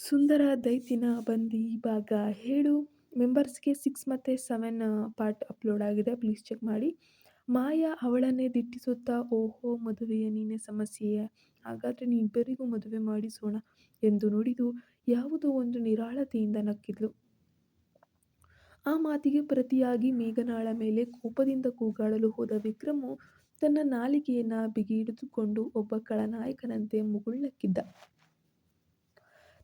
ಸುಂದರ ದೈತಿನ ಬಂದಿ ಭಾಗ ಹೇಳು ಮೆಂಬರ್ಸ್ಗೆ ಸಿಕ್ಸ್ ಮತ್ತು ಸೆವೆನ್ ಪಾರ್ಟ್ ಅಪ್ಲೋಡ್ ಆಗಿದೆ. ಪ್ಲೀಸ್ ಚೆಕ್ ಮಾಡಿ. ಮಾಯಾ ಅವಳನ್ನೇ ದಿಟ್ಟಿಸುತ್ತಾ, ಓಹೋ, ಮದುವೆಯ ನೀನೆ ಸಮಸ್ಯೆಯೇ. ಹಾಗಾದರೆ ನೀವಿಬ್ಬರಿಗೂ ಮದುವೆ ಮಾಡಿಸೋಣ ಎಂದು ನುಡಿದು ಯಾವುದೋ ಒಂದು ನಿರಾಳತೆಯಿಂದ ನಕ್ಕಿದ್ಲು. ಆ ಮಾತಿಗೆ ಪ್ರತಿಯಾಗಿ ಮೇಘನಾಳ ಮೇಲೆ ಕೋಪದಿಂದ ಕೂಗಾಡಲು ಹೋದ ವಿಕ್ರಮು ತನ್ನ ನಾಲಿಗೆಯನ್ನು ಬಿಗಿ ಹಿಡಿದುಕೊಂಡು ಒಬ್ಬ ಕಳನಾಯಕನಂತೆ ಮುಗುಳ್ನಕ್ಕಿದ್ದ.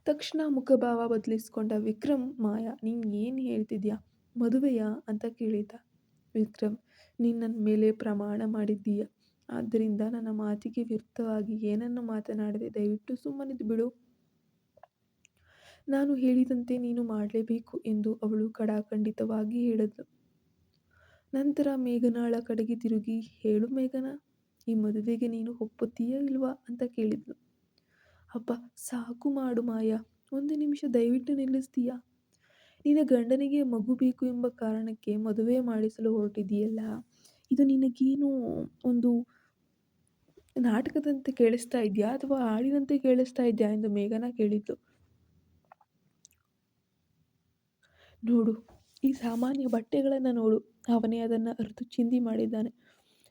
ತಕ್ಷಣ ಮುಖಭಾವ ಬದಲಿಸಿಕೊಂಡ ವಿಕ್ರಮ್, ಮಾಯಾ, ನೀನು ಏನು ಹೇಳ್ತಿದ್ಯಾ? ಮದುವೆಯಾ? ಅಂತ ಕೇಳಿದ. ವಿಕ್ರಮ್, ನೀನು ನನ್ನ ಮೇಲೆ ಪ್ರಮಾಣ ಮಾಡಿದ್ದೀಯ. ಆದ್ದರಿಂದ ನನ್ನ ಮಾತಿಗೆ ವಿರುದ್ಧವಾಗಿ ಏನನ್ನು ಮಾತನಾಡದೆ ದಯವಿಟ್ಟು ಸುಮ್ಮನಿದ್ದು ಬಿಡು. ನಾನು ಹೇಳಿದಂತೆ ನೀನು ಮಾಡಲೇಬೇಕು ಎಂದು ಅವಳು ಕಡಾಖಂಡಿತವಾಗಿ ಹೇಳಿದ್ಲು ನಂತರ ಮೇಘನಾಳ ಕಡೆಗೆ ತಿರುಗಿ, ಹೇಳು ಮೇಘನಾ, ಈ ಮದುವೆಗೆ ನೀನು ಒಪ್ಪುತ್ತೀಯಾ ಇಲ್ವಾ? ಅಂತ ಕೇಳಿದ್ಲು. ಅಪ್ಪ ಸಾಕು ಮಾಡು ಮಾಯಾ, ಒಂದು ನಿಮಿಷ ದಯವಿಟ್ಟು ನಿಲ್ಲಿಸ್ತೀಯಾ? ನಿನ್ನ ಗಂಡನಿಗೆ ಮಗು ಬೇಕು ಎಂಬ ಕಾರಣಕ್ಕೆ ಮದುವೆ ಮಾಡಿಸಲು ಹೊರಟಿದೆಯಲ್ಲ ಇದು ನಿನಗೇನು ಒಂದು ನಾಟಕದಂತೆ ಕೇಳಿಸ್ತಾ ಇದೆಯಾ ಅಥವಾ ಹಾಡಿನಂತೆ ಕೇಳಿಸ್ತಾ ಇದೆಯಾ ಎಂದು ಮೇಘನ ಕೇಳಿದ್ಲು ನೋಡು, ಈ ಸಾಮಾನ್ಯ ಬಟ್ಟೆಗಳನ್ನು ನೋಡು, ಅವನೇ ಅದನ್ನು ಅರಿತು ಚಿಂದಿ ಮಾಡಿದ್ದಾನೆ.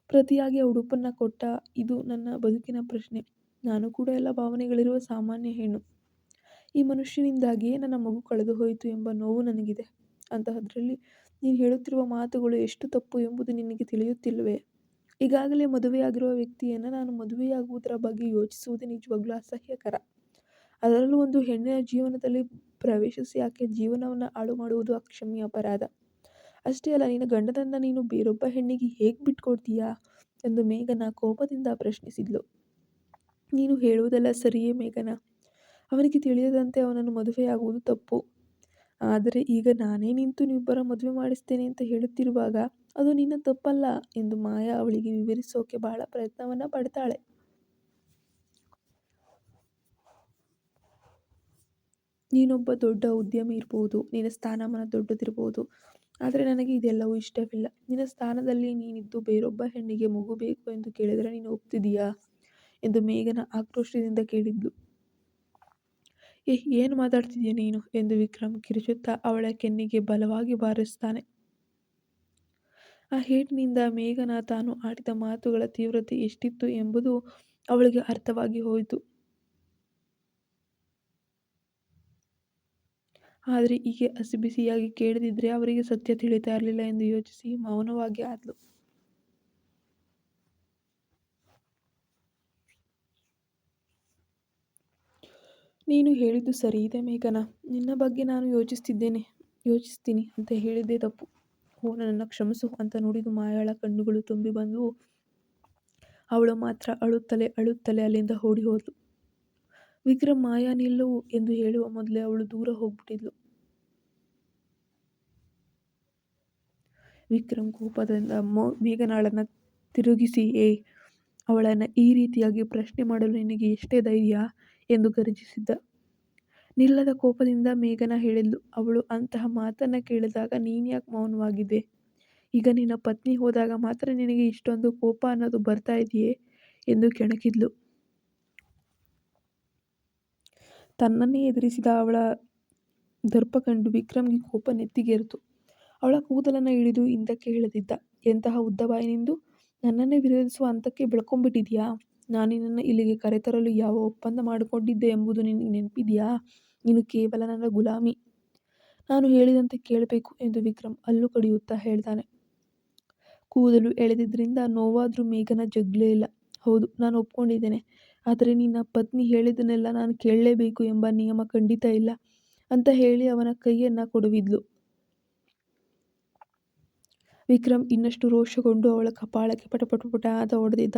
ಪ್ರತಿಯಾಗಿ ಆ ಉಡುಪನ್ನು ಕೊಟ್ಟ ಇದು ನನ್ನ ಬದುಕಿನ ಪ್ರಶ್ನೆ. ನಾನು ಕೂಡ ಎಲ್ಲ ಭಾವನೆಗಳಿರುವ ಸಾಮಾನ್ಯ ಹೆಣ್ಣು. ಈ ಮನುಷ್ಯನಿಂದಾಗಿಯೇ ನನ್ನ ಮಗು ಕಳೆದು ಹೋಯಿತು ಎಂಬ ನೋವು ನನಗಿದೆ. ಅಂತಹದ್ರಲ್ಲಿ ನೀನು ಹೇಳುತ್ತಿರುವ ಮಾತುಗಳು ಎಷ್ಟು ತಪ್ಪು ಎಂಬುದು ನಿನಗೆ ತಿಳಿಯುತ್ತಿಲ್ಲವೇ? ಈಗಾಗಲೇ ಮದುವೆಯಾಗಿರುವ ವ್ಯಕ್ತಿಯನ್ನು ನಾನು ಮದುವೆಯಾಗುವುದರ ಬಗ್ಗೆ ಯೋಚಿಸುವುದು ನಿಜವಾಗ್ಲೂ ಅಸಹ್ಯಕರ. ಅದರಲ್ಲೂ ಒಂದು ಹೆಣ್ಣಿನ ಜೀವನದಲ್ಲಿ ಪ್ರವೇಶಿಸಿ ಆಕೆ ಜೀವನವನ್ನು ಹಾಳು ಮಾಡುವುದು ಅಕ್ಷಮ್ಯ ಅಪರಾಧ. ಅಷ್ಟೇ ಅಲ್ಲ, ನಿನ್ನ ಗಂಡನನ್ನು ನೀನು ಬೇರೊಬ್ಬ ಹೆಣ್ಣಿಗೆ ಹೇಗೆ ಬಿಟ್ಕೊಡ್ತೀಯಾ? ಎಂದು ಮೇಘನ ಕೋಪದಿಂದ ಪ್ರಶ್ನಿಸಿದ್ಲು. ನೀನು ಹೇಳುವುದೆಲ್ಲ ಸರಿಯೇ ಮೇಘನ? ಅವನಿಗೆ ತಿಳಿಯದಂತೆ ಅವನನ್ನು ಮದುವೆಯಾಗುವುದು ತಪ್ಪು. ಆದರೆ ಈಗ ನಾನೇ ನಿಂತು ನೀವಿಬ್ಬರ ಮದುವೆ ಮಾಡಿಸ್ತೇನೆ ಅಂತ ಹೇಳುತ್ತಿರುವಾಗ ಅದು ನಿನ್ನ ತಪ್ಪಲ್ಲ ಎಂದು ಮಾಯಾ ಅವಳಿಗೆ ವಿವರಿಸೋಕೆ ಬಹಳ ಪ್ರಯತ್ನವನ್ನ ಪಡ್ತಾಳೆ. ನೀನೊಬ್ಬ ದೊಡ್ಡ ಉದ್ಯಮಿ ಇರ್ಬೋದು, ನಿನ್ನ ಸ್ಥಾನಮಾನ ದೊಡ್ಡದಿರ್ಬೋದು, ಆದರೆ ನನಗೆ ಇದೆಲ್ಲವೂ ಇಷ್ಟವಿಲ್ಲ. ನಿನ್ನ ಸ್ಥಾನದಲ್ಲಿ ನೀನಿದ್ದು ಬೇರೊಬ್ಬ ಹೆಣ್ಣಿಗೆ ಮಗು ಬೇಕು ಎಂದು ಕೇಳಿದರೆ ನೀನು ಒಪ್ತಿದೀಯಾ ಎಂದು ಮೇಘನ ಆಕ್ರೋಶದಿಂದ ಕೇಳಿದ್ಲು. ಏ, ಏನು ಮಾತಾಡ್ತಿದ್ಯಾ ನೀನು? ಎಂದು ವಿಕ್ರಮ್ ಕಿರುಚುತ್ತಾ ಅವಳ ಕೆನ್ನಿಗೆ ಬಲವಾಗಿ ಬಾರಿಸ್ತಾನೆ. ಆ ಹೇಟಿನಿಂದ ಮೇಘನ ತಾನು ಆಡಿದ ಮಾತುಗಳ ತೀವ್ರತೆ ಎಷ್ಟಿತ್ತು ಎಂಬುದು ಅವಳಿಗೆ ಅರ್ಥವಾಗಿ ಹೋಯಿತು. ಆದರೆ ಹೀಗೆ ಹಸಿಬಿಸಿಯಾಗಿ ಕೇಳದಿದ್ದರೆ ಅವರಿಗೆ ಸತ್ಯ ತಿಳಿತಾ ಇರಲಿಲ್ಲ ಎಂದು ಯೋಚಿಸಿ ಮೌನವಾಗಿ ಆದ್ಲು. ನೀನು ಹೇಳಿದ್ದು ಸರಿ. ಇದೆ ಮೇಘನ, ನಿನ್ನ ಬಗ್ಗೆ ನಾನು ಯೋಚಿಸ್ತಿದ್ದೇನೆ, ಯೋಚಿಸ್ತೀನಿ ಅಂತ ಹೇಳಿದ್ದೇ ತಪ್ಪು. ಓ ನನ್ನನ್ನು ಕ್ಷಮಿಸು ಅಂತ ನೋಡಿದು ಮಾಯಾಳ ಕಣ್ಣುಗಳು ತುಂಬಿ ಬಂದವು ಅವಳು ಮಾತ್ರ ಅಳುತ್ತಲೇ ಅಳುತ್ತಲೇ ಅಲ್ಲಿಂದ ಓಡಿ ಹೋದ್ಲು. ವಿಕ್ರಮ್, ಮಾಯಾ ನಿಲ್ಲವು ಎಂದು ಹೇಳುವ ಮೊದಲೇ ಅವಳು ದೂರ ಹೋಗ್ಬಿಟ್ಟಿದ್ಲು. ವಿಕ್ರಮ್ ಕೋಪದಿಂದ ಮೋ, ಮೇಘನಾಳನ್ನ ತಿರುಗಿಸಿ, ಏ, ಅವಳನ್ನು ಈ ರೀತಿಯಾಗಿ ಪ್ರಶ್ನೆ ಮಾಡಲು ನಿನಗೆ ಎಷ್ಟೇ ಧೈರ್ಯ ಎಂದು ಗರ್ಜಿಸಿದ್ದ. ನಿಲ್ಲದ ಕೋಪದಿಂದ ಮೇಘನ ಹೇಳಿದ್ಲು, ಅವಳು ಅಂತಹ ಮಾತನ್ನ ಕೇಳಿದಾಗ ನೀನ್ಯಾಕೆ ಮೌನವಾಗಿದ್ದೆ? ಈಗ ನಿನ್ನ ಪತ್ನಿ ಹೋದಾಗ ಮಾತ್ರ ನಿನಗೆ ಇಷ್ಟೊಂದು ಕೋಪ ಅನ್ನೋದು ಬರ್ತಾ ಇದೆಯೇ? ಎಂದು ಕೆಣಕಿದ್ಲು. ತನ್ನನ್ನೇ ಎದುರಿಸಿದ ಅವಳ ದರ್ಪ ಕಂಡು ವಿಕ್ರಮ್ಗೆ ಕೋಪ ನೆತ್ತಿಗೇರಿತು. ಅವಳ ಕೂದಲನ್ನು ಇಳಿದು ಹಿಂದಕ್ಕೆ ಹೇಳದಿದ್ದ ಎಂತಹ ಉದ್ದಬಾಯಿ ನಿಂದು? ನನ್ನನ್ನೇ ವಿರೋಧಿಸುವ ಹಂತಕ್ಕೆ ಬೆಳ್ಕೊಂಡ್ಬಿಟ್ಟಿದ್ಯಾ? ನಾನು ಇಲ್ಲಿಗೆ ಕರೆತರಲು ಯಾವ ಒಪ್ಪಂದ ಮಾಡಿಕೊಂಡಿದ್ದೆ ಎಂಬುದು ನಿನಗೆ ನೆನಪಿದೆಯಾ? ನೀನು ಕೇವಲ ನನ್ನ ಗುಲಾಮಿ. ನಾನು ಹೇಳಿದಂತೆ ಕೇಳಬೇಕು ಎಂದು ವಿಕ್ರಮ್ ಅಲ್ಲು ಕಡಿಯುತ್ತಾ ಹೇಳ್ತಾನೆ. ಕೂದಲು ಎಳೆದಿದ್ದರಿಂದ ನೋವಾದರೂ ಮೇಘನ ಜಗ್ಲೇ ಇಲ್ಲ. ಹೌದು, ನಾನು ಒಪ್ಕೊಂಡಿದ್ದೇನೆ. ಆದರೆ ನಿನ್ನ ಪತ್ನಿ ಹೇಳಿದ್ದನ್ನೆಲ್ಲ ನಾನು ಕೇಳಲೇಬೇಕು ಎಂಬ ನಿಯಮ ಖಂಡಿತ ಇಲ್ಲ ಅಂತ ಹೇಳಿ ಅವನ ಕೈಯನ್ನು ಕೊಡುವಿದ್ಲು. ವಿಕ್ರಮ್ ಇನ್ನಷ್ಟು ರೋಷಗೊಂಡು ಅವಳ ಕಪಾಳಕ್ಕೆ ಪಟಪಟ ಅಂತ ಹೊಡೆದಿದ್ದ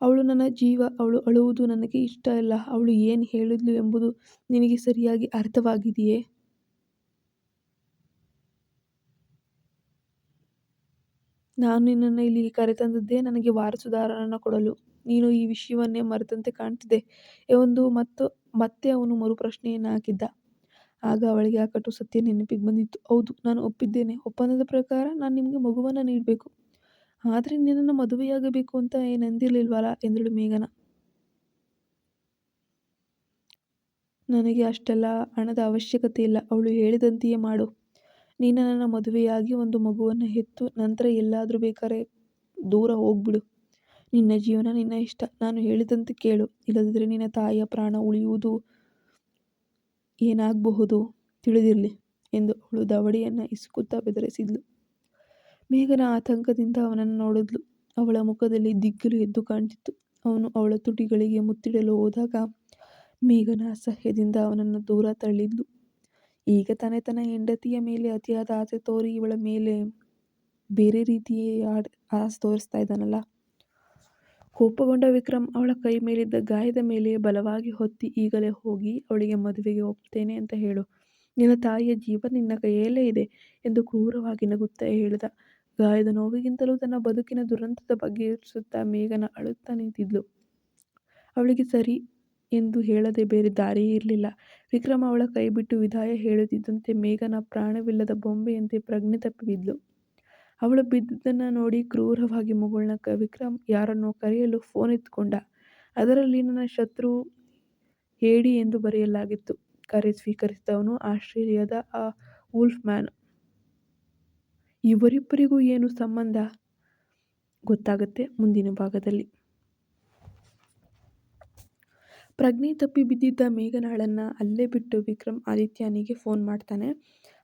ಅವಳು ನನ್ನ ಜೀವ, ಅವಳು ಅಳುವುದು ನನಗೆ ಇಷ್ಟ ಇಲ್ಲ ಅವಳು ಏನು ಹೇಳಿದ್ಲು ಎಂಬುದು ನಿನಗೆ ಸರಿಯಾಗಿ ಅರ್ಥವಾಗಿದೆಯೇ? ನಾನು ನಿನ್ನನ್ನು ಇಲ್ಲಿಗೆ ಕರೆತಂದದ್ದೇ ನನಗೆ ವಾರಸುದಾರನನ್ನು ಕೊಡಲು. ನೀನು ಈ ವಿಷಯವನ್ನೇ ಮರೆತಂತೆ ಕಾಣ್ತಿದೆ. ಒಂದು ಮತ್ತು ಮತ್ತೆ ಅವನು ಮರುಪ್ರಶ್ನೆಯನ್ನು ಹಾಕಿದ್ದ. ಆಗ ಅವಳಿಗೆ ಆ ಕಟು ಸತ್ಯ ನೆನಪಿಗೆ ಬಂದಿತ್ತು. ಹೌದು, ನಾನು ಒಪ್ಪಿದ್ದೇನೆ. ಒಪ್ಪಂದದ ಪ್ರಕಾರ ನಾನು ನಿಮಗೆ ಮಗುವನ್ನು ನೀಡಬೇಕು. ಆದರೆ ನಿನ್ನನ್ನು ಮದುವೆಯಾಗಬೇಕು ಅಂತ ಏನು ಅಂದಿರಲಿಲ್ವಲ್ಲ ಎಂದಳು ಮೇಘನ. ನನಗೆ ಅಷ್ಟೆಲ್ಲ ಹಣದ ಅವಶ್ಯಕತೆ ಇಲ್ಲ. ಅವಳು ಹೇಳಿದಂತೆಯೇ ಮಾಡು. ನೀನು ನನ್ನ ಮದುವೆಯಾಗಿ ಒಂದು ಮಗುವನ್ನು ಹೆತ್ತು ನಂತರ ಎಲ್ಲಾದರೂ ಬೇಕಾದ್ರೆ ದೂರ ಹೋಗ್ಬಿಡು. ನಿನ್ನ ಜೀವನ ನಿನ್ನ ಇಷ್ಟ. ನಾನು ಹೇಳಿದಂತೆ ಕೇಳು. ಇಲ್ಲದಿದ್ದರೆ ನಿನ್ನ ತಾಯಿಯ ಪ್ರಾಣ ಉಳಿಯುವುದು ಏನಾಗಬಹುದು ತಿಳಿದಿರಲಿ ಎಂದು ಅವಳು ದವಡಿಯನ್ನು ಇಸುಕುತ್ತಾ ಬೆದರಿಸಿದ್ಲು. ಮೇಘನ ಆತಂಕದಿಂದ ಅವನನ್ನು ನೋಡಿದ್ಲು. ಅವಳ ಮುಖದಲ್ಲಿ ದಿಗ್ಗಿಲು ಎದ್ದು ಕಾಣ್ತಿತ್ತು. ಅವನು ಅವಳ ತುಟಿಗಳಿಗೆ ಮುತ್ತಿಡಲು ಹೋದಾಗ ಮೇಘನ ಅಸಹ್ಯದಿಂದ ಅವನನ್ನು ದೂರ ತಳ್ಳಿದ್ಲು. ಈಗ ತಾನೇ ತನ್ನ ಹೆಂಡತಿಯ ಮೇಲೆ ಅತಿಯಾದ ಆಸೆ ತೋರಿ ಇವಳ ಮೇಲೆ ಬೇರೆ ರೀತಿಯೇ ಆಡ್, ಆಸೆ ತೋರಿಸ್ತಾ ಇದ್ದಾನಲ್ಲ. ಕೋಪಗೊಂಡ ವಿಕ್ರಮ್ ಅವಳ ಕೈ ಮೇಲಿದ್ದ ಗಾಯದ ಮೇಲೆ ಬಲವಾಗಿ ಹೊತ್ತಿ ಈಗಲೇ ಹೋಗಿ ಅವಳಿಗೆ ಮದುವೆಗೆ ಒಪ್ತೇನೆ ಅಂತ ಹೇಳು. ನಿನ್ನ ತಾಯಿಯ ಜೀವ ನಿನ್ನ ಕೈಯಲ್ಲೇ ಇದೆ ಎಂದು ಕ್ರೂರವಾಗಿ ನಗುತ್ತಾ ಹೇಳಿದ. ಗಾಯದ ನೋವಿಗಿಂತಲೂ ತನ್ನ ಬದುಕಿನ ದುರಂತದ ಬಗ್ಗೆ ಯೋಚಿಸುತ್ತಾ ಮೇಘನ ಅಳುತ್ತಾ ನಿಂತಿದ್ಲು. ಅವಳಿಗೆ ಸರಿ ಎಂದು ಹೇಳದೆ ಬೇರೆ ದಾರಿಯೇ ಇರಲಿಲ್ಲ. ವಿಕ್ರಮ ಅವಳ ಕೈ ಬಿಟ್ಟು ವಿದಾಯ ಹೇಳುತ್ತಿದ್ದಂತೆ ಮೇಘನ ಪ್ರಾಣವಿಲ್ಲದ ಬೊಂಬೆಯಂತೆ ಪ್ರಜ್ಞೆ ತಪ್ಪಿದ್ಲು. ಅವಳು ಬಿದ್ದದನ್ನು ನೋಡಿ ಕ್ರೂರವಾಗಿ ಮುಗುಳ್ನಕ್ಕ ವಿಕ್ರಮ್, ಯಾರನ್ನೋ ಕರೆಯಲು ಫೋನ್ ಎತ್ಕೊಂಡ. ಅದರಲ್ಲಿ ನನ್ನ ಶತ್ರು ಹೇಡಿ ಎಂದು ಬರೆಯಲಾಗಿತ್ತು. ಕರೆ ಸ್ವೀಕರಿಸಿದವನು ಆಸ್ಟ್ರೇಲಿಯಾದ ಆ ವುಲ್ಫ್ ಮ್ಯಾನ್ ಇವರಿಬ್ಬರಿಗೂ ಏನು ಸಂಬಂಧ? ಗೊತ್ತಾಗುತ್ತೆ ಮುಂದಿನ ಭಾಗದಲ್ಲಿ. ಪ್ರಜ್ಞೆ ತಪ್ಪಿ ಬಿದ್ದಿದ್ದ ಮೇಘನಾಳನ್ನು ಅಲ್ಲೇ ಬಿಟ್ಟು ವಿಕ್ರಮ್ ಆದಿತ್ಯನಿಗೆ ಫೋನ್ ಮಾಡ್ತಾನೆ.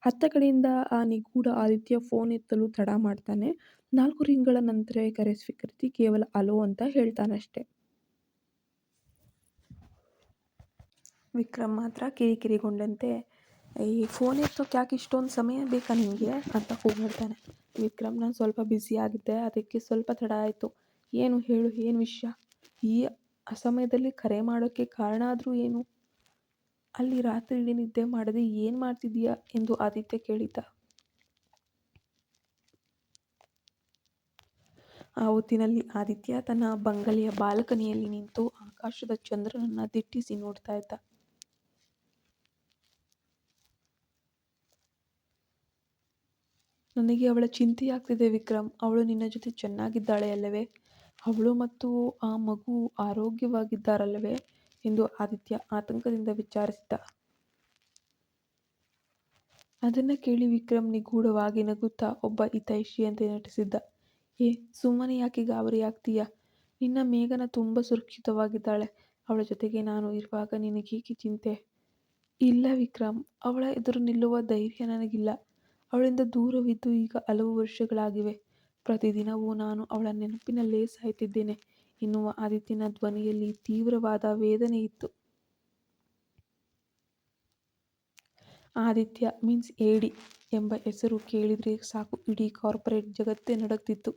ಹತ್ತ ಕಡೆಯಿಂದ ಆ ನಿಗೂಢ ಆದಿತ್ಯ ಫೋನ್ ಎತ್ತಲು ತಡ ಮಾಡ್ತಾನೆ. ನಾಲ್ಕು ರಿಂಗ್ಗಳ ನಂತರ ಕರೆ ಸ್ವೀಕರಿಸಿ ಕೇವಲ ಅಲೋ ಅಂತ ಹೇಳ್ತಾನಷ್ಟೆ. ವಿಕ್ರಮ್ ಮಾತ್ರ ಕಿರಿಕಿರಿಗೊಂಡಂತೆ ಈ ಫೋನ್ ಎತ್ತೋಕೆ ಯಾಕೆ ಇಷ್ಟೊಂದು ಸಮಯ ಬೇಕಾ ನಿಮಗೆ ಅಂತ ಕೂಗಾಡ್ತಾನೆ. ವಿಕ್ರಮ್, ನಾನು ಸ್ವಲ್ಪ ಬ್ಯುಸಿ ಆಗಿದ್ದೆ, ಅದಕ್ಕೆ ಸ್ವಲ್ಪ ತಡ ಆಯಿತು. ಏನು ಹೇಳು, ಏನು ವಿಷಯ? ಈ ಅಸಮಯದಲ್ಲಿ ಕರೆ ಮಾಡೋಕ್ಕೆ ಕಾರಣ ಆದರೂ ಏನು? ಅಲ್ಲಿ ರಾತ್ರಿ ಇಡೀ ನಿದ್ದೆ ಮಾಡದೆ ಏನು ಮಾಡ್ತಿದ್ದೀಯಾ ಎಂದು ಆದಿತ್ಯ ಕೇಳಿದ್ದ ಆ ಹೊತ್ತಿನಲ್ಲಿ ಆದಿತ್ಯ ತನ್ನ ಬಂಗಲೆಯ ಬಾಲ್ಕನಿಯಲ್ಲಿ ನಿಂತು ಆಕಾಶದ ಚಂದ್ರನನ್ನ ದಿಟ್ಟಿಸಿ ನೋಡ್ತಾ ಇದ್ದ. ನನಗೆ ಅವಳ ಚಿಂತೆಯಾಗ್ತಿದೆ ವಿಕ್ರಮ್. ಅವಳು ನಿನ್ನ ಜೊತೆ ಚೆನ್ನಾಗಿದ್ದಾಳೆ ಅಲ್ಲವೇ? ಅವಳು ಮತ್ತು ಆ ಮಗು ಆರೋಗ್ಯವಾಗಿದ್ದಾರಲ್ಲವೇ? ಎಂದು ಆದಿತ್ಯ ಆತಂಕದಿಂದ ವಿಚಾರಿಸಿದ. ಅದನ್ನ ಕೇಳಿ ವಿಕ್ರಮ್ ನಿಗೂಢವಾಗಿ ನಗುತ್ತಾ ಒಬ್ಬ ಹಿತೈಷಿಯಂತೆ ನಟಿಸಿದ್ದ. ಏ, ಸುಮ್ಮನೆ ಯಾಕೆ ಗಾಬರಿ ಆಗ್ತೀಯ? ನಿನ್ನ ಮೇಘನ ತುಂಬ ಸುರಕ್ಷಿತವಾಗಿದ್ದಾಳೆ. ಅವಳ ಜೊತೆಗೆ ನಾನು ಇರುವಾಗ ನಿನಗೇಕೆ ಚಿಂತೆ? ಇಲ್ಲ ವಿಕ್ರಮ್, ಅವಳ ಎದುರು ನಿಲ್ಲುವ ಧೈರ್ಯ ನನಗಿಲ್ಲ. ಅವಳಿಂದ ದೂರವಿದ್ದು ಈಗ ಹಲವು ವರ್ಷಗಳಾಗಿವೆ. ಪ್ರತಿದಿನವೂ ನಾನು ಅವಳ ನೆನಪಿನಲ್ಲೇ ಸಾಯ್ತಿದ್ದೇನೆ. ಎನ್ನುವ ಆದಿತ್ಯನ ಧ್ವನಿಯಲ್ಲಿ ತೀವ್ರವಾದ ವೇದನೆ ಇತ್ತು. ಆದಿತ್ಯ ಮೀನ್ಸ್ ಏಡಿ ಎಂಬ ಹೆಸರು ಕೇಳಿದ್ರೆ ಸಾಕು. ಇಡೀ ಕಾರ್ಪೊರೇಟ್ ಜಗತ್ತೇ ನಡುಗ್ತಿತ್ತು.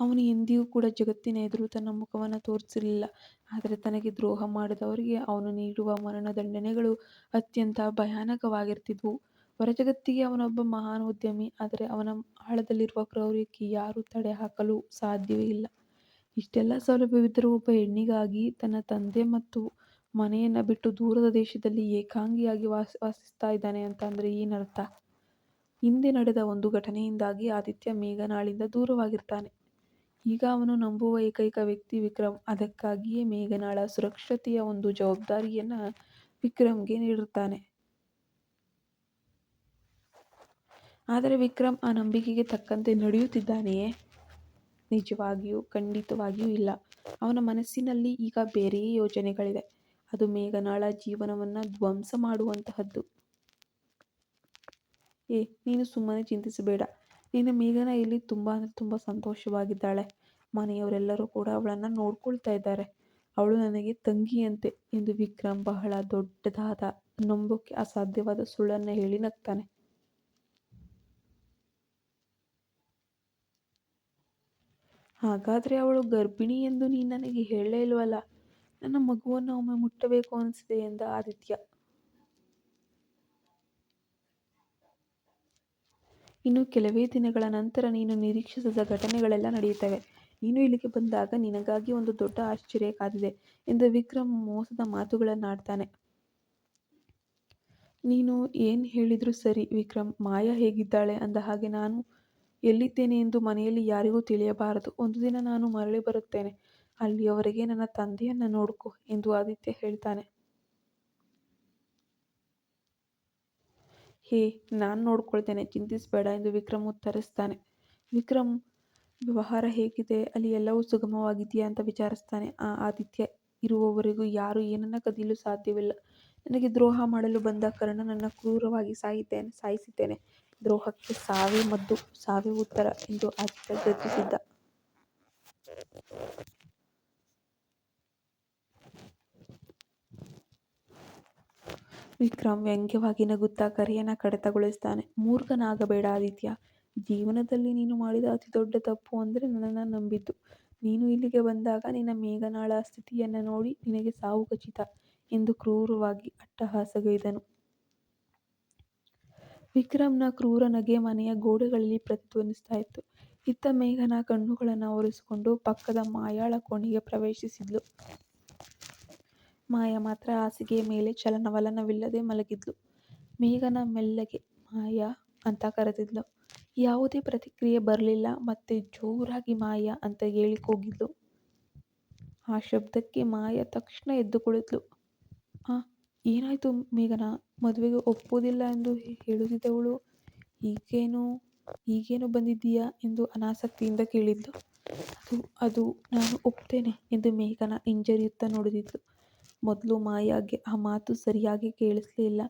ಅವನು ಎಂದಿಗೂ ಕೂಡ ಜಗತ್ತಿನ ಎದುರು ತನ್ನ ಮುಖವನ್ನು ತೋರಿಸಿರಲಿಲ್ಲ. ಆದರೆ ತನಗೆ ದ್ರೋಹ ಮಾಡಿದವರಿಗೆ ಅವನು ನೀಡುವ ಮರಣದಂಡನೆಗಳು ಅತ್ಯಂತ ಭಯಾನಕವಾಗಿರ್ತಿದ್ವು. ಹೊರಜಗತ್ತಿಗೆ ಅವನೊಬ್ಬ ಮಹಾನ್ ಉದ್ಯಮಿ, ಆದರೆ ಅವನ ಆಳದಲ್ಲಿರುವ ಕ್ರೌರ್ಯಕ್ಕೆ ಯಾರೂ ತಡೆ ಹಾಕಲು ಸಾಧ್ಯವೇ ಇಲ್ಲ. ಇಷ್ಟೆಲ್ಲ ಸೌಲಭ್ಯವಿದ್ದರೂ ಒಬ್ಬ ಹೆಣ್ಣಿಗಾಗಿ ತನ್ನ ತಂದೆ ಮತ್ತು ಮನೆಯನ್ನು ಬಿಟ್ಟು ದೂರದ ದೇಶದಲ್ಲಿ ಏಕಾಂಗಿಯಾಗಿ ವಾಸ, ವಾಸಿಸ್ತಾ ಇದ್ದಾನೆ ಅಂತ ಅಂದರೆ ಏನರ್ಥ? ಹಿಂದೆ ನಡೆದ ಒಂದು ಘಟನೆಯಿಂದಾಗಿ ಆದಿತ್ಯ ಮೇಘನಾಳಿಂದ ದೂರವಾಗಿರ್ತಾನೆ. ಈಗ ಅವನು ನಂಬುವ ಏಕೈಕ ವ್ಯಕ್ತಿ ವಿಕ್ರಮ್. ಅದಕ್ಕಾಗಿಯೇ ಮೇಘನಾಳ ಸುರಕ್ಷತೆಯ ಒಂದು ಜವಾಬ್ದಾರಿಯನ್ನು ವಿಕ್ರಮ್ಗೆ ನೀಡಿರ್ತಾನೆ. ಆದರೆ ವಿಕ್ರಮ್ ಆ ನಂಬಿಕೆಗೆ ತಕ್ಕಂತೆ ನಡೆಯುತ್ತಿದ್ದಾನೆಯೇ? ನಿಜವಾಗಿಯೂ, ಖಂಡಿತವಾಗಿಯೂ ಇಲ್ಲ. ಅವನ ಮನಸ್ಸಿನಲ್ಲಿ ಈಗ ಬೇರೆಯೇ ಯೋಜನೆಗಳಿದೆ ಅದು ಮೇಘನಾಳ ಜೀವನವನ್ನ ಧ್ವಂಸ ಮಾಡುವಂತಹದ್ದು. ಏ, ನೀನು ಸುಮ್ಮನೆ ಚಿಂತಿಸಬೇಡ. ನಿನ್ನ ಮೇಘನ ಇಲ್ಲಿ ತುಂಬ ಅಂದರೆ ತುಂಬ ಸಂತೋಷವಾಗಿದ್ದಾಳೆ. ಮನೆಯವರೆಲ್ಲರೂ ಕೂಡ ಅವಳನ್ನು ನೋಡ್ಕೊಳ್ತಾ ಇದ್ದಾರೆ. ಅವಳು ನನಗೆ ತಂಗಿಯಂತೆ ಎಂದು ವಿಕ್ರಮ್ ಬಹಳ ದೊಡ್ಡದಾದ ನಂಬೋಕೆ ಅಸಾಧ್ಯವಾದ ಸುಳ್ಳನ್ನು ಹೇಳಿ ನಗ್ತಾನೆ. ಹಾಗಾದರೆ ಅವಳು ಗರ್ಭಿಣಿ ಎಂದು ನೀನು ನನಗೆ ಹೇಳಲೇ ಇಲ್ವಲ್ಲ? ನನ್ನ ಮಗುವನ್ನು ಒಮ್ಮೆ ಮುಟ್ಟಬೇಕು ಅನಿಸಿದೆ ಎಂದ ಆದಿತ್ಯ. ಇನ್ನು ಕೆಲವೇ ದಿನಗಳ ನಂತರ ನೀನು ನಿರೀಕ್ಷಿಸದ ಘಟನೆಗಳೆಲ್ಲ ನಡೆಯುತ್ತವೆ. ನೀನು ಇಲ್ಲಿಗೆ ಬಂದಾಗ ನಿನಗಾಗಿ ಒಂದು ದೊಡ್ಡ ಆಶ್ಚರ್ಯ ಕಾದಿದೆ ಎಂದು ವಿಕ್ರಮ್ ಮೋಸದ ಮಾತುಗಳನ್ನಾಡ್ತಾನೆ. ನೀನು ಏನು ಹೇಳಿದರೂ ಸರಿ ವಿಕ್ರಮ್, ಮಾಯಾ ಹೇಗಿದ್ದಾಳೆ ಅಂದ ಹಾಗೆ ನಾನು ಎಲ್ಲಿದ್ದೇನೆ ಎಂದು ಮನೆಯಲ್ಲಿ ಯಾರಿಗೂ ತಿಳಿಯಬಾರದು. ಒಂದು ದಿನ ನಾನು ಮರಳಿ ಬರುತ್ತೇನೆ. ಅಲ್ಲಿಯವರೆಗೆ ನನ್ನ ತಂದೆಯನ್ನು ನೋಡಿಕೊ ಎಂದು ಆದಿತ್ಯ ಹೇಳ್ತಾನೆ. ಹೇ, ನಾನು ನೋಡ್ಕೊಳ್ತೇನೆ, ಚಿಂತಿಸಬೇಡ ಎಂದು ವಿಕ್ರಮ್ ಉತ್ತರಿಸ್ತಾನೆ. ವಿಕ್ರಮ್, ವ್ಯವಹಾರ ಹೇಗಿದೆ? ಅಲ್ಲಿ ಎಲ್ಲವೂ ಸುಗಮವಾಗಿದೆಯಾ ಅಂತ ವಿಚಾರಿಸ್ತಾನೆ. ಆ ಆದಿತ್ಯ, ಇರುವವರೆಗೂ ಯಾರು ಏನನ್ನ ಕದಿಯಲು ಸಾಧ್ಯವಿಲ್ಲ. ನನಗೆ ದ್ರೋಹ ಮಾಡಲು ಬಂದ ಕರ್ಣನನ್ನ ಕ್ರೂರವಾಗಿ ಸಾಯಿಸಿದ್ದೇನೆ. ದ್ರೋಹಕ್ಕೆ ಸಾವೇ ಮದ್ದು ಸಾವೇ ಉತ್ತರ ಎಂದು ಆತ ಗರ್ಜಿಸಿದ್ದ ವಿಕ್ರಮ್ ವ್ಯಂಗ್ಯವಾಗಿ ನಗುತ್ತಾ ಕರೆಯನ್ನ ಕಡಿತಗೊಳಿಸ್ತಾನೆ. ಮೂರ್ಖನಾಗಬೇಡ ಆದಿತ್ಯ. ಜೀವನದಲ್ಲಿ ನೀನು ಮಾಡಿದ ಅತಿ ದೊಡ್ಡ ತಪ್ಪು ಅಂದರೆ ನನ್ನನ್ನು ನಂಬಿದ್ದು. ನೀನು ಇಲ್ಲಿಗೆ ಬಂದಾಗ ನಿನ್ನ ಮೇಘನಾಳ ಸ್ಥಿತಿಯನ್ನು ನೋಡಿ ನಿನಗೆ ಸಾವು ಖಚಿತ ಎಂದು ಕ್ರೂರವಾಗಿ ಅಟ್ಟಹಾಸಗೈದನು. ವಿಕ್ರಮ್ನ ಕ್ರೂರ ನಗೆ ಮನೆಯ ಗೋಡೆಗಳಲ್ಲಿ ಪ್ರತಿಧ್ವನಿಸ್ತಾ ಇತ್ತು. ಇತ್ತ ಮೇಘನ ಕಣ್ಣುಗಳನ್ನು ಒರೆಸಿಕೊಂಡು ಪಕ್ಕದ ಮಾಯಾಳ ಕೋಣೆಗೆ ಪ್ರವೇಶಿಸಿದ್ಲು. ಮಾಯಾ ಮಾತ್ರ ಹಾಸಿಗೆಯ ಮೇಲೆ ಚಲನವಲನವಿಲ್ಲದೆ ಮಲಗಿದ್ಲು. ಮೇಘನ ಮೆಲ್ಲಗೆ ಮಾಯಾ ಅಂತ ಕರೆದಿದ್ಲು. ಯಾವುದೇ ಪ್ರತಿಕ್ರಿಯೆ ಬರಲಿಲ್ಲ, ಮತ್ತೆ ಜೋರಾಗಿ ಮಾಯಾ ಅಂತ ಹೇಳಿ ಕೂಗಿದ್ಲು. ಆ ಶಬ್ದಕ್ಕೆ ಮಾಯಾ ತಕ್ಷಣ ಎದ್ದು ಕುಳಿತಳು. ಆ ಏನಾಯ್ತು ಮೇಘನ? ಮದುವೆಗೆ ಒಪ್ಪೋದಿಲ್ಲ ಎಂದು ಹೇಳುತ್ತಿದ್ದವಳು. ಈಗೇನು ಈಗೇನು ಬಂದಿದ್ದೀಯಾ ಎಂದು ಅನಾಸಕ್ತಿಯಿಂದ ಕೇಳಿದ್ದು. ಅದು ಅದು ನಾನು ಒಪ್ತೇನೆ ಎಂದು ಮೇಘನ ಹಿಂಜರಿಯುತ್ತಾ ನೋಡಿದಿದ್ದು ಮೊದಲು ಮಾಯಾಗೆ ಆ ಮಾತು ಸರಿಯಾಗಿ ಕೇಳಿಸಲೇ ಇಲ್ಲ.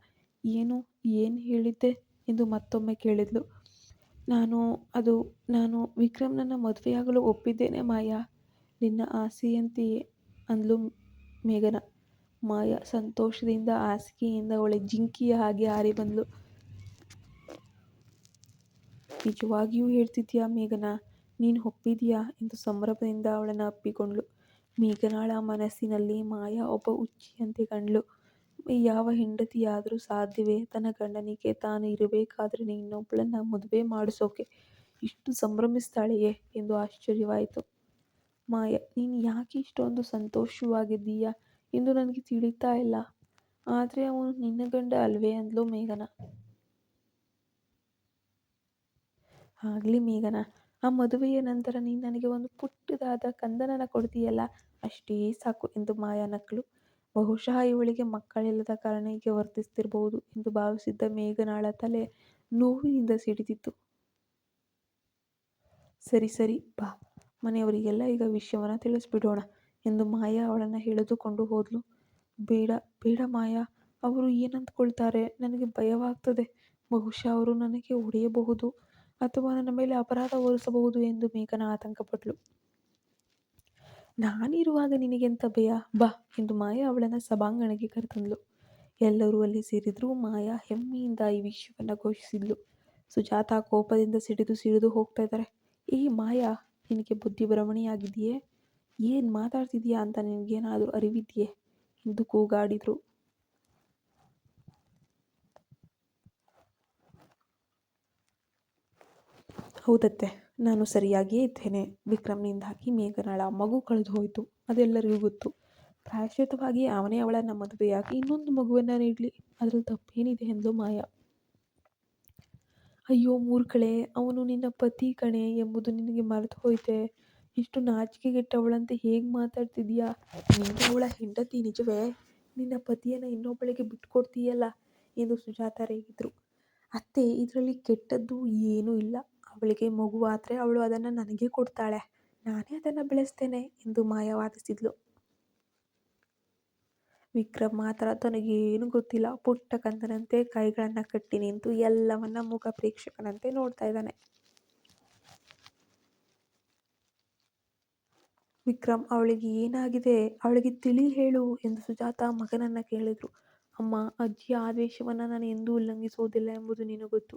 ಏನು ಏನು ಹೇಳಿದ್ದೆ ಎಂದು ಮತ್ತೊಮ್ಮೆ ಕೇಳಿದ್ಲು. ನಾನು, ಅದು, ನಾನು ವಿಕ್ರಮ್ನನ್ನು ಮದುವೆಯಾಗಲು ಒಪ್ಪಿದ್ದೇನೆ ಮಾಯಾ. ನಿನ್ನ ಆಸೆಯಂತೆಯೇ ಅಂದ್ಲು ಮೇಘನ. ಮಾಯಾ, ಸಂತೋಷದಿಂದ, ಹಾಸಿಗೆಯಿಂದ ಅವಳೆ ಜಿಂಕಿಯ ಹಾಗೆ ಹಾರಿ ಬಂದಳು. ನಿಜವಾಗಿಯೂ ಹೇಳ್ತಿದ್ಯಾ ಮೇಘನ, ನೀನು ಒಪ್ಪಿದೀಯಾ? ಎಂದು ಸಂಭ್ರಮದಿಂದ ಅವಳನ್ನು ಅಪ್ಪಿಕೊಂಡ್ಳು. ಮೇಘನಾಳ ಮನಸ್ಸಿನಲ್ಲಿ ಮಾಯಾ ಒಬ್ಬ ಹುಚ್ಚಿಯಂತೆ ಕಂಡ್ಳು. ಯಾವ ಹೆಂಡತಿಯಾದರೂ ಸಾಧ್ಯವೇ? ತನ್ನ ಗಂಡನಿಗೆ ತಾನು ಇರಬೇಕಾದ್ರೆ ಇನ್ನೊಬ್ಬಳನ್ನ ಮದುವೆ ಮಾಡಿಸೋಕೆ ಇಷ್ಟು ಸಂಭ್ರಮಿಸ್ತಾಳೆಯೇ? ಎಂದು ಆಶ್ಚರ್ಯವಾಯಿತು. ಮಾಯ, ನೀನು ಯಾಕೆ ಇಷ್ಟೊಂದು ಸಂತೋಷವಾಗಿದ್ದೀಯಾ? ಎಂದು ನನಗೆ ತಿಳಿತಾ ಇಲ್ಲ. ಆದರೆ ಅವನು ನಿನ್ನ ಗಂಡ ಅಲ್ವೇ ಅಂದ್ಲು ಮೇಘನ. ಆಗಲಿ ಮೇಘನ, ಆ ಮದುವೆಯ ನಂತರ ನೀನು ನನಗೆ ಒಂದು ಪುಟ್ಟದಾದ ಕಂದನನ ಕೊಡ್ತೀಯಲ್ಲ? ಅಷ್ಟೇ ಸಾಕು ಎಂದು ಮಾಯಾ ನಕ್ಕಳು ಬಹುಶಃ ಇವಳಿಗೆ ಮಕ್ಕಳಿಲ್ಲದ ಕಾರಣ ಹೀಗೆ ವರ್ತಿಸ್ತಿರಬಹುದು ಎಂದು ಭಾವಿಸಿದ್ದ ಮೇಘನಾಳ ತಲೆ ನೋವಿನಿಂದ ಸಿಡಿದಿತ್ತು. ಸರಿ ಸರಿ, ಬಾ. ಮನೆಯವರಿಗೆಲ್ಲ ಈಗ ವಿಷಯವನ್ನು ತಿಳಿಸ್ಬಿಡೋಣ. ಎಂದು ಮಾಯಾ ಅವಳನ್ನು ಎಳೆದುಕೊಂಡು ಹೋದ್ಲು. ಬೇಡ ಬೇಡ ಮಾಯಾ, ಅವರು ಏನಂದ್ಕೊಳ್ತಾರೆ? ನನಗೆ ಭಯವಾಗ್ತದೆ. ಬಹುಶಃ ಅವರು ನನಗೆ ಹೊಡೆಯಬಹುದು ಅಥವಾ ನನ್ನ ಮೇಲೆ ಅಪರಾಧ ಹೊರಿಸಬಹುದು ಎಂದು ಮೇಘನ ಆತಂಕಪಟ್ಳು ನಾನಿರುವಾಗ ನಿನಗೆಂತ ಭಯ? ಬಾ ಎಂದು ಮಾಯಾ ಅವಳನ್ನು ಸಭಾಂಗಣಕ್ಕೆ ಕರೆತಂದ್ಲು ಎಲ್ಲರೂ ಅಲ್ಲಿ ಸೇರಿದ್ರು. ಮಾಯಾ ಹೆಮ್ಮೆಯಿಂದ ಈ ವಿಷಯವನ್ನು ಘೋಷಿಸಿದ್ಲು. ಸುಜಾತ ಕೋಪದಿಂದ ಸಿಡಿದು ಸಿಡಿದು ಹೋಗ್ತಾ ಇದ್ದಾರೆ. ಈ ಮಾಯಾ, ನಿನಗೆ ಬುದ್ಧಿ ಭ್ರಮಣೆಯಾಗಿದೆಯೇ ಏನು ಮಾತಾಡ್ತಿದ್ಯಾ ಅಂತ ನಿನಗೇನಾದರೂ ಅರಿವಿದೆಯೇ? ಎಂದು ಕೂಗಾಡಿದರು. ಹೌದತ್ತೆ, ನಾನು ಸರಿಯಾಗಿಯೇ ಇದ್ದೇನೆ. ವಿಕ್ರಮ್ನಿಂದಾಗಿ ಮೇಘನಾಳ ಮಗು ಕಳೆದು ಹೋಯಿತು. ಅದೆಲ್ಲರಿಗೂ ಗೊತ್ತು. ಪ್ರಾಯಶ್ಚಿತವಾಗಿ ಅವನೇ ಅವಳನ್ನು ಮದುವೆಯಾಗಿ ಇನ್ನೊಂದು ಮಗುವನ್ನು ನೀಡಲಿ? ಅದರಲ್ಲಿ ತಪ್ಪೇನಿದೆ ಎಂದು ಮಾಯ. ಅಯ್ಯೋ ಮೂರ್ಖಳೆ, ಅವನು ನಿನ್ನ ಪತಿ ಕಣೆ ಎಂಬುದು ನಿನಗೆ ಮರೆತು ಹೋಯ್ತೆ? ಇಷ್ಟು ನಾಚಿಕೆಗೆಟ್ಟವಳಂತೆ ಹೇಗೆ ಮಾತಾಡ್ತಿದ್ಯಾ? ನೀನು ಅವಳ ಹೆಂಡತಿ ನಿಜವೇ? ನಿನ್ನ ಪತಿಯನ್ನು ಇನ್ನೊಬ್ಬಳಿಗೆ ಬಿಟ್ಕೊಡ್ತೀಯಲ್ಲ ಎಂದು ಸುಜಾತ ರೇಗಿದ್ರು. ಅತ್ತೆ, ಇದರಲ್ಲಿ ಕೆಟ್ಟದ್ದು ಏನೂ ಇಲ್ಲ. ಅವಳಿಗೆ ಮಗುವಾದರೆ ಅವಳು ಅದನ್ನು ನನಗೆ ಕೊಡ್ತಾಳೆ. ನಾನೇ ಅದನ್ನು ಬೆಳೆಸ್ತೇನೆ ಎಂದು ಮಾಯವಾದಿಸಿದ್ಲು ವಿಕ್ರಮ್ ಮಾತ್ರ ತನಗೇನು ಗೊತ್ತಿಲ್ಲ. ಪುಟ್ಟ ಕಂದನಂತೆ ಕೈಗಳನ್ನು ಕಟ್ಟಿ ನಿಂತು ಎಲ್ಲವನ್ನ ಮುಖ ಪ್ರೇಕ್ಷಕನಂತೆ ನೋಡ್ತಾ ಇದ್ದಾನೆ. ವಿಕ್ರಮ್, ಅವಳಿಗೆ ಏನಾಗಿದೆ? ಅವಳಿಗೆ ತಿಳಿ ಹೇಳು ಎಂದು ಸುಜಾತ ಮಗನನ್ನ ಕೇಳಿದ್ರು. ಅಮ್ಮ ಅಜ್ಜಿಯ ಆದೇಶವನ್ನ ನಾನು ಎಂದೂ ಉಲ್ಲಂಘಿಸುವುದಿಲ್ಲ ಎಂಬುದು ನೀನು ಗೊತ್ತು.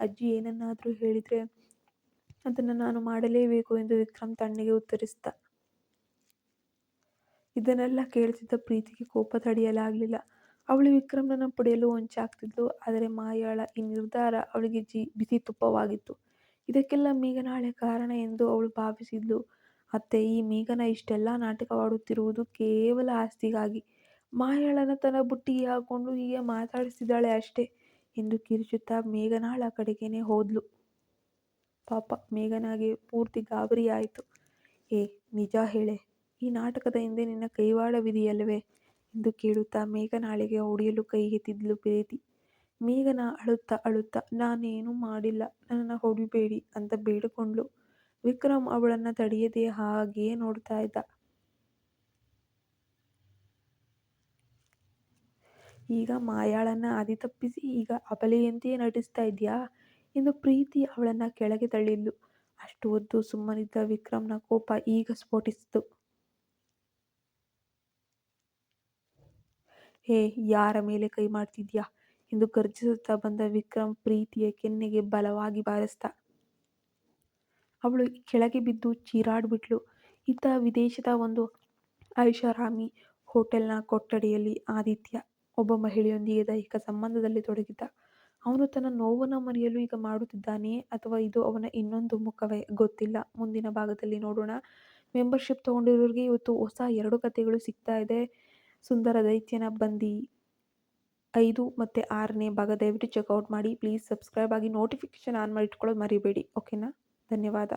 ಅಜ್ಜಿ ಏನನ್ನಾದರೂ ಹೇಳಿದ್ರೆ ಅದನ್ನು ನಾನು ಮಾಡಲೇಬೇಕು ಎಂದು ವಿಕ್ರಮ್ ತಣ್ಣಗೆ ಉತ್ತರಿಸಿದ. ಇದನ್ನೆಲ್ಲ ಕೇಳ್ತಿದ್ದ ಪ್ರೀತಿಗೆ ಕೋಪ ತಡೆಯಲಾಗಲಿಲ್ಲ. ಅವಳು ವಿಕ್ರಮನನ್ನು ಪಡೆಯಲು ಹೊಂಚಾಗ್ತಿದ್ಲು ಆದರೆ ಮಾಯಾಳ ಈ ನಿರ್ಧಾರ ಅವಳಿಗೆ ಜಿ ಬಿಸಿ ತುಪ್ಪವಾಗಿತ್ತು. ಇದಕ್ಕೆಲ್ಲ ಮೇಘನಾಳೆ ಕಾರಣ ಎಂದು ಅವಳು ಭಾವಿಸಿದ್ಲು. ಅತ್ತೆ, ಈ ಮೇಘನ ಇಷ್ಟೆಲ್ಲ ನಾಟಕವಾಡುತ್ತಿರುವುದು ಕೇವಲ ಆಸ್ತಿಗಾಗಿ. ಮಾಯಾಳನ ತನ್ನ ಬುಟ್ಟಿಗೆ ಹಾಕೊಂಡು ಹೀಗೆ ಮಾತಾಡಿಸಿದ್ದಾಳೆ ಅಷ್ಟೇ ಎಂದು ಕಿರುಚುತ್ತಾ ಮೇಘನಾಳ ಕಡೆಗೇನೆ ಹೋದ್ಲು. ಪಾಪ, ಮೇಘನಾಗೆ ಪೂರ್ತಿ ಗಾಬರಿ ಆಯಿತು. ಏ, ನಿಜ ಹೇಳೆ, ಈ ನಾಟಕದ ಹಿಂದೆ ನಿನ್ನ ಕೈವಾಡವಿದೆಯಲ್ಲವೇ ಎಂದು ಕೇಳುತ್ತಾ ಮೇಘನಾಳಿಗೆ ಹೊಡೆಯಲು ಕೈ ಎತ್ತಿದ್ಲು ಪ್ರೀತಿ. ಮೇಘನ, ಅಳುತ್ತಾ ಅಳುತ್ತಾ, ನಾನೇನು ಮಾಡಿಲ್ಲ. ನನ್ನನ್ನು ಹೊಡಿಬೇಡಿ ಅಂತ ಬೇಡಿಕೊಂಡ್ಳು. ವಿಕ್ರಮ್ ಅವಳನ್ನ ತಡೆಯದೆ ಹಾಗೆಯೇ ನೋಡ್ತಾ ಇದ್ದ. ಈಗ ಮಾಯಾಳನ್ನ ಹಾದಿ ತಪ್ಪಿಸಿ ಈಗ ಅಬಲೆಯಂತೆಯೇ ನಟಿಸ್ತಾ ಇದೆಯಾ? ಎಂದು ಪ್ರೀತಿ ಅವಳನ್ನ ಕೆಳಗೆ ತಳ್ಳಿದ್ಲು. ಅಷ್ಟು ಹೊತ್ತು ಸುಮ್ಮನಿದ್ದ ವಿಕ್ರಮ್ನ ಕೋಪ ಈಗ ಸ್ಫೋಟಿಸಿತು. ಹೇ, ಯಾರ ಮೇಲೆ ಕೈ ಮಾಡ್ತಿದ್ಯಾ? ಎಂದು ಗರ್ಜಿಸುತ್ತಾ ಬಂದ ವಿಕ್ರಮ್ ಪ್ರೀತಿಯ ಕೆನ್ನೆಗೆ ಬಲವಾಗಿ ಬಾರಿಸ್ದ. ಅವಳು ಕೆಳಗೆ ಬಿದ್ದು ಚೀರಾಡ್ಬಿಟ್ಲು. ಇತ್ತ ವಿದೇಶದ ಒಂದು ಐಷಾರಾಮಿ ಹೋಟೆಲ್ನ ಕೊಠಡಿಯಲ್ಲಿ ಆದಿತ್ಯ, ಒಬ್ಬ ಮಹಿಳೆಯೊಂದಿಗೆ ದೈಹಿಕ ಸಂಬಂಧದಲ್ಲಿ ತೊಡಗಿದ್ದ. ಅವನು ತನ್ನ ನೋವನ್ನು ಮರೆಯಲು ಈಗ ಮಾಡುತ್ತಿದ್ದಾನೆ ಅಥವಾ ಇದು ಅವನ ಇನ್ನೊಂದು ಮುಖವೇ ಗೊತ್ತಿಲ್ಲ. ಮುಂದಿನ ಭಾಗದಲ್ಲಿ ನೋಡೋಣ. ಮೆಂಬರ್ಶಿಪ್ ತಗೊಂಡಿರೋರಿಗೆ ಇವತ್ತು ಹೊಸ ಎರಡು ಕಥೆಗಳು ಸಿಗ್ತಾ ಇದೆ. ಸುಂದರ ದೈತ್ಯನ ಬಂದಿ ಐದು ಮತ್ತು ಆರನೇ ಭಾಗ ದಯವಿಟ್ಟು ಚೆಕ್ಔಟ್ ಮಾಡಿ. ಪ್ಲೀಸ್ ಸಬ್ಸ್ಕ್ರೈಬ್ ಆಗಿ ನೋಟಿಫಿಕೇಶನ್ ಆನ್ ಮಾಡಿ ಇಟ್ಕೊಳ್ಳೋದು ಮರಿಬೇಡಿ ಓಕೆನಾ धन्यवाद।